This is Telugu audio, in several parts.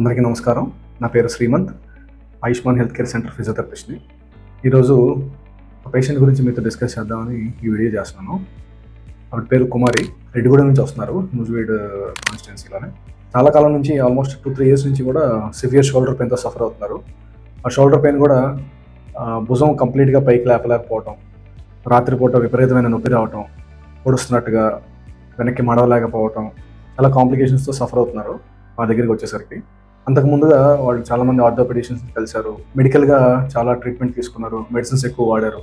అందరికీ నమస్కారం. నా పేరు Srimanth Ayushman health care centre ఫిజియోథెరపిస్ట్ని. ఈరోజు పేషెంట్ గురించి మీతో డిస్కస్ చేద్దామని ఈ వీడియో చేస్తున్నాను. ఆవిడ పేరు కుమారి రెడ్డిగూడ నుంచి వస్తున్నారు న్యూజివీడ్ కాన్స్టిట్యున్సీలోనే. చాలా కాలం నుంచి ఆల్మోస్ట్ టూ త్రీ ఇయర్స్ నుంచి కూడా సివియర్ షోల్డర్ పెయిన్తో సఫర్ అవుతున్నారు. ఆ షోల్డర్ పెయిన్ కూడా భుజం కంప్లీట్గా పైకి లేపలేకపోవటం రాత్రిపూట విపరీతమైన నొప్పి రావటం పొడుస్తున్నట్టుగా వెనక్కి మడవలేకపోవటం చాలా కాంప్లికేషన్స్తో సఫర్ అవుతున్నారు మా దగ్గరికి వచ్చేసరికి. అంతకు ముందుగా వాళ్ళు చాలామంది ఆర్థోపెడిషన్స్ కలిశారు. మెడికల్గా చాలా ట్రీట్మెంట్ తీసుకున్నారు. మెడిసిన్స్ ఎక్కువ వాడారు.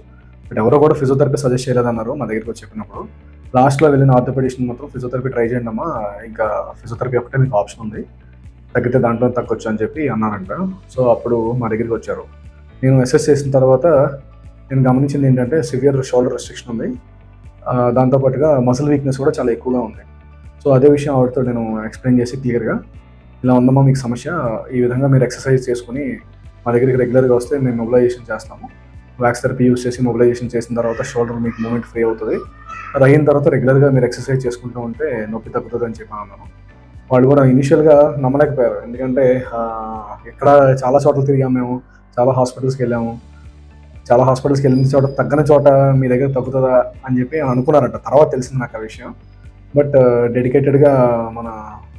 బట్ ఎవరో కూడా ఫిజియోథెరపీ సజెస్ట్ చేయలేదన్నారు మా దగ్గరికి వచ్చి చెప్పినప్పుడు. లాస్ట్లో వెళ్ళిన ఆర్థోపెడిషన్ మాత్రం ఫిజియోథెరపీ ట్రై చేయండి అమ్మా ఇంకా ఫిజియోథెరపీ ఒకటే మీకు ఆప్షన్ ఉంది. తగ్గితే దాంట్లో తగ్గొచ్చు అని చెప్పి అన్నారంట. సో అప్పుడు మా దగ్గరికి వచ్చారు. నేను అసెస్ చేసిన తర్వాత నేను గమనించింది ఏంటంటే సివియర్ షోల్డర్ రెస్ట్రిక్షన్ ఉంది. దాంతోపాటుగా మసిల్ వీక్నెస్ కూడా చాలా ఎక్కువగా ఉంది. సో అదే విషయం ఆవిడతో నేను ఎక్స్ప్లెయిన్ చేసి క్లియర్గా ఇలా ఉందమ్మా మీకు సమస్య. ఈ విధంగా మీరు ఎక్సర్సైజ్ చేసుకుని మా దగ్గరికి రెగ్యులర్గా వస్తే మేము మొబిలైజేషన్ చేస్తాము. వ్యాక్స్ థెరపీ యూస్ చేసి మొబిలైజేషన్ చేసిన తర్వాత షోల్డర్ మీకు మూమెంట్ ఫ్రీ అవుతుంది. అది అయిన తర్వాత రెగ్యులర్గా మీరు ఎక్సర్సైజ్ చేసుకుంటూ ఉంటే నొప్పి తగ్గుతుంది అని చెప్పి అన్నాను. వాళ్ళు కూడా ఇనిషియల్గా నమ్మలేకపోయారు. ఎందుకంటే ఇక్కడ చాలా చోట్ల తిరిగాము మేము. చాలా హాస్పిటల్స్కి వెళ్ళాము. చాలా హాస్పిటల్స్కి వెళ్ళిన చోట తగ్గని చోట మీ దగ్గర తగ్గుతుందా అని చెప్పి అనుకున్నారంట. తర్వాత తెలిసింది నాకు ఆ విషయం. బట్ డెడికేటెడ్గా మన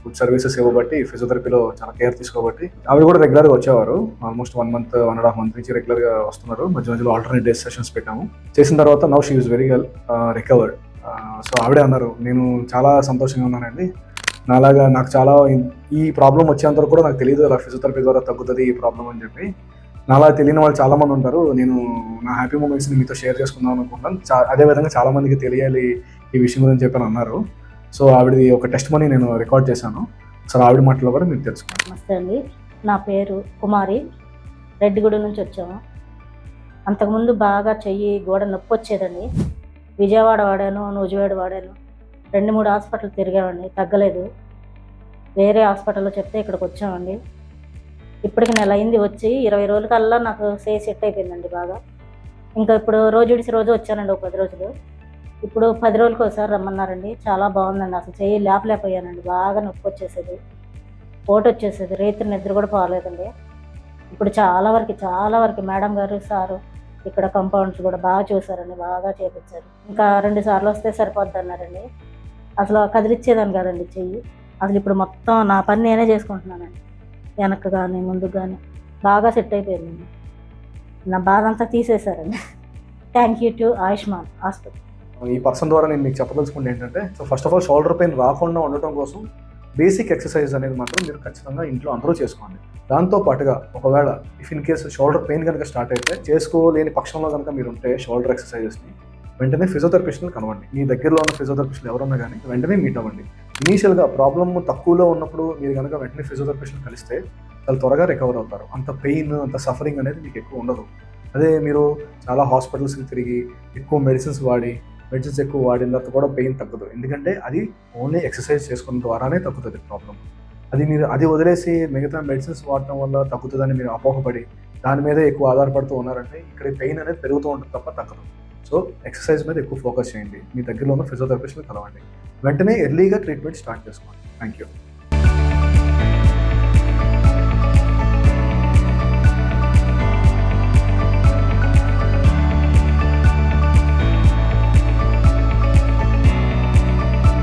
ఫుడ్ సర్వీసెస్ ఇవ్వబట్టి ఫిజియోథెరపీలో చాలా కేర్ తీసుకోబట్టి ఆవిడ కూడా రెగ్యులర్గా వచ్చేవారు. Almost one month one and half month నుంచి రెగ్యులర్గా వస్తున్నారు. మధ్య మధ్యలో ఆల్టర్నేట్ డేస్ సెషన్స్ పెట్టాము. చేసిన తర్వాత now she is very well recovered so ఆవిడే అన్నారు నేను చాలా సంతోషంగా ఉన్నానండి. నాలాగా నాకు చాలా ఈ ప్రాబ్లం వచ్చేంత కూడా నాకు తెలియదు. అలా ఫిజియోథెరపీ ద్వారా తగ్గుతుంది ఈ ప్రాబ్లం అని చెప్పి. నాలా తెలియని వాళ్ళు చాలా మంది ఉంటారు. నేను నా హ్యాపీ మూమెంట్స్ని మీతో షేర్ చేసుకుందాం అనుకుంటాను చా- అదే విధంగా చాలా మందికి తెలియాలి ఈ విషయం గురించి చెప్పని అన్నారు. సో ఆవిడది ఒక టెస్ట్ మనీ నేను రికార్డ్ చేశాను. సో ఆవిడ మాటలో కూడా మీరు తెలుసుకోండి నమస్తే అండి. నా పేరు కుమారి. రెడ్డిగూడెం నుంచి వచ్చాము. అంతకుముందు బాగా చెయ్యి గోడ నొప్పి వచ్చేదండి. విజయవాడ వాడాను నూజివాడ వాడాను. రెండు మూడు హాస్పిటల్ తిరిగామండి. తగ్గలేదు. వేరే హాస్పిటల్లో చెప్తే ఇక్కడికి వచ్చామండి. ఇప్పటికి నెల అయింది వచ్చి ఇరవై రోజుల కల్లా నాకు సే సెట్ అయిపోయిందండి బాగా. ఇంకా ఇప్పుడు రోజు విడిచి రోజు వచ్చానండి ఒక పది రోజులు. ఇప్పుడు పది రోజులకి ఒకసారి రమ్మన్నారండి. చాలా బాగుందండి. అసలు చెయ్యి లేపలేకపోయానండి. బాగా నొప్పి వచ్చేసేది. పోటు వచ్చేసేది. రేత్రి నిద్ర కూడా పోలేదండి. ఇప్పుడు చాలా వరకు చాలా వరకు మేడం గారు సారు ఇక్కడ కంపౌండ్స్ కూడా బాగా చూసారండి. బాగా చేపించారు. ఇంకా రెండు సార్లు వస్తే సరిపోద్ది అన్నారండి. అసలు కదిలిచ్చేదాన్ని కదండి చెయ్యి. అసలు ఇప్పుడు మొత్తం నా పని నేనే చేసుకుంటున్నానండి. వెనక్కి కానీ ముందుకు కానీ బాగా సెట్ అయిపోయిందండి. నా బాధ అంతా తీసేశారండి. Thank you to Ayushman hospital ఈ పర్సన్ ద్వారా నేను మీకు చెప్పదలుచుకుంటే ఏంటంటే so first of all shoulder pain రాకుండా ఉండటం కోసం బేసిక్ ఎక్సర్సైజ్ అనేది మాత్రం మీరు ఖచ్చితంగా ఇంట్లో అందరూ చేసుకోండి. దాంతో పాటుగా ఒకవేళ if in case shoulder pain కనుక స్టార్ట్ అయితే చేసుకోలేని పక్షంలో కనుక మీరు ఉంటే షోల్డర్ ఎక్సర్సైజెస్ని వెంటనే ఫిజియోథెరపిస్ట్ని కనవండి మీ దగ్గరలో ఉన్న ఫిజియోథెరపిస్టులు ఎవరున్నా కానీ వెంటనే మీట్ అవ్వండి. ఇనీషియల్గా ప్రాబ్లమ్ తక్కువలో ఉన్నప్పుడు మీరు కనుక వెంటనే ఫిజియోథెరపిస్ట్ని కలిస్తే చాలా త్వరగా రికవర్ అవుతారు. అంత పెయిన్ అంత సఫరింగ్ అనేది మీకు ఎక్కువ ఉండదు. అదే మీరు చాలా హాస్పిటల్స్కి తిరిగి ఎక్కువ మెడిసిన్స్ వాడి మెడిసిన్స్ ఎక్కువ వాడిన తర్వాత కూడా పెయిన్ తగ్గదు. ఎందుకంటే అది ఓన్లీ ఎక్సర్సైజ్ చేసుకున్న ద్వారానే తగ్గుతుంది ప్రాబ్లం అది మీరు అది వదిలేసి మిగతా మెడిసిన్స్ వాడటం వల్ల తగ్గుతుందని మీరు అపోహపడి దాని మీద ఎక్కువ ఆధారపడుతూ ఉన్నారంటే ఇక్కడ పెయిన్ అనేది పెరుగుతూ ఉంటుంది తప్ప తగ్గదు. సో ఎక్సర్సైజ్ మీద ఎక్కువ ఫోకస్ చేయండి. మీ దగ్గరలో ఉన్న ఫిజియోథెరపిస్ట్ని కలవండి. వెంటనే ఎర్లీగా ట్రీట్మెంట్ స్టార్ట్ చేసుకోండి. Thank you